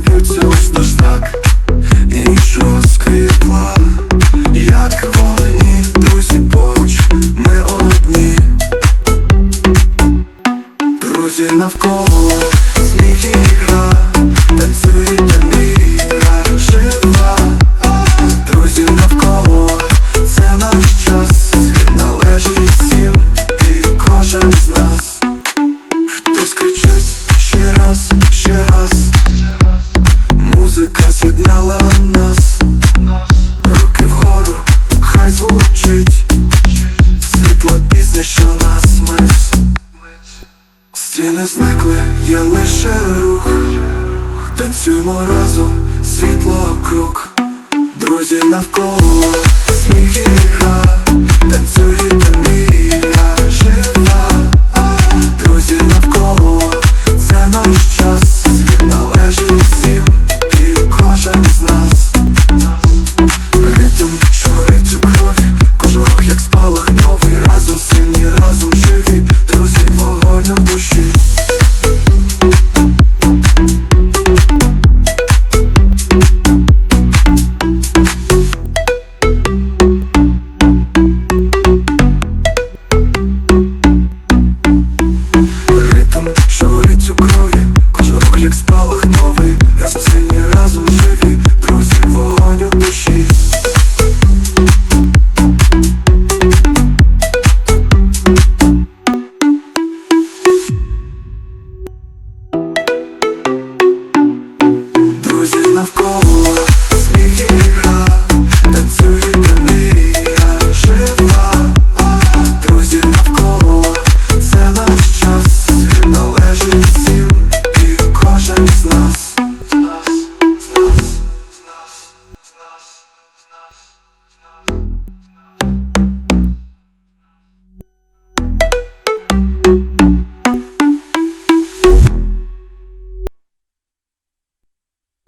computer with no Музика з'єднала нас, руки вгору, хай звучить, світло пізне, що нас мить. Стіни зникли, є лише рух, танцюємо разом, світло круг, друзі навколо.